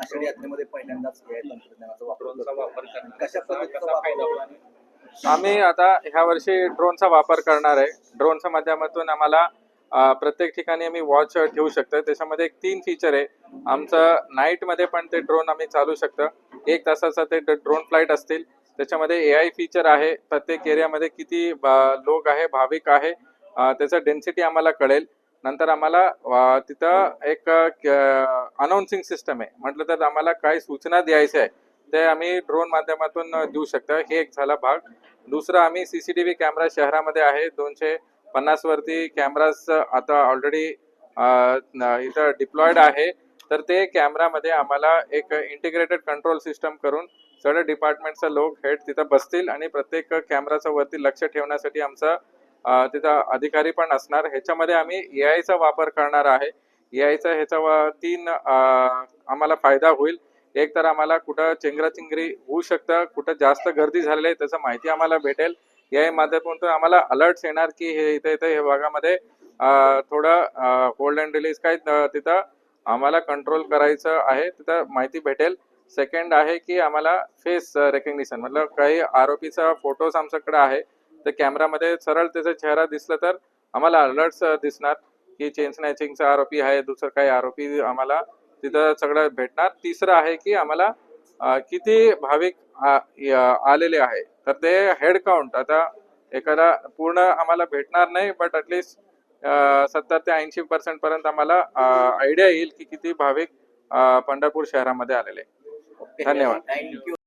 आषाढी यात्रेमध्ये पहिल्यांदाच तंत्रज्ञानाचा वापर कशा पद्धतीचा? आम्ही आता ह्या वर्षी ड्रोनचा वापर करणार आहे. ड्रोनच्या माध्यमातून आम्हाला अ, प्रत्येक ठिकाणी आम्ही वॉच ठेवू शकतो त्याच्यामध्ये एक तीन फीचर आहे. आमचं नाईटमध्ये पण ते ड्रोन आम्ही चालू शकतं. एक तासाचा ते ड्रोन फ्लाईट असतील. त्याच्यामध्ये ए आय फीचर आहे. प्रत्येक एरियामध्ये किती ब- लोक आहे भाविक आहे. अ, त्याचं डेन्सिटी आम्हाला कळेल. नंतर आम्हाला तिथं एक अनाऊन्सिंग सिस्टम आहे. म्हटलं तर आम्हाला काही सूचना द्यायच्या आहे ते आम्ही ड्रोन माध्यमातून देऊ शकतो. हे एक झाला भाग. दुसरा आम्ही सीसीटीव्ही कॅमेरा शहरामध्ये आहे. दोनशे पन्नास वरती कॅमेराज आता ऑलरेडी इथं डिप्लॉयड आहे. तर ते कॅमेरामध्ये आम्हाला एक इंटिग्रेटेड कंट्रोल सिस्टम करून सगळ्या डिपार्टमेंटचा लोक हेड तिथं बसतील आणि प्रत्येक कॅमेराचं वरती लक्ष ठेवण्यासाठी आमचा तिथं अधिकारी पण असणार. ह्याच्यामध्ये आम्ही ए आयचा वापर करणार आहे. ए आयचा ह्याचा तीन आम्हाला फायदा होईल. एक तर आम्हाला कुठं चेंगराचिंगरी होऊ शकतं कुठं जास्त गर्दी झालेली आहे त्याचं माहिती आम्हाला भेटेल. या माध्यमातून आम्हाला अलर्ट्स येणार की हे इथे इथे या भागामध्ये थोडं होल्ड अँड रिलीज काय तिथं आम्हाला कंट्रोल करायचं आहे तिथं माहिती भेटेल. सेकंड आहे की आम्हाला फेस रेकग्निशन मतलब काही आरोपीचा फोटोज आमच्याकडे आहे. तर कॅमेरामध्ये सरळ त्याचा चेहरा दिसला तर आम्हाला अलर्ट्स दिसणार की चेन स्नॅचिंगचा आरोपी आहे दुसरं काही आरोपी आम्हाला तिथं सगळं भेटणार. तिसरं आहे की आम्हाला किती भाविक आलेले आहे. तर ते हेड काउंट आता एखादा पूर्ण आम्हाला भेटणार नाही बट ॲटलिस्ट सत्तर ते ऐंशी पर्सेंट पर्यंत आम्हाला आयडिया येईल की किती भाविक पंढरपूर शहरामध्ये आलेले. धन्यवाद. थँक्यू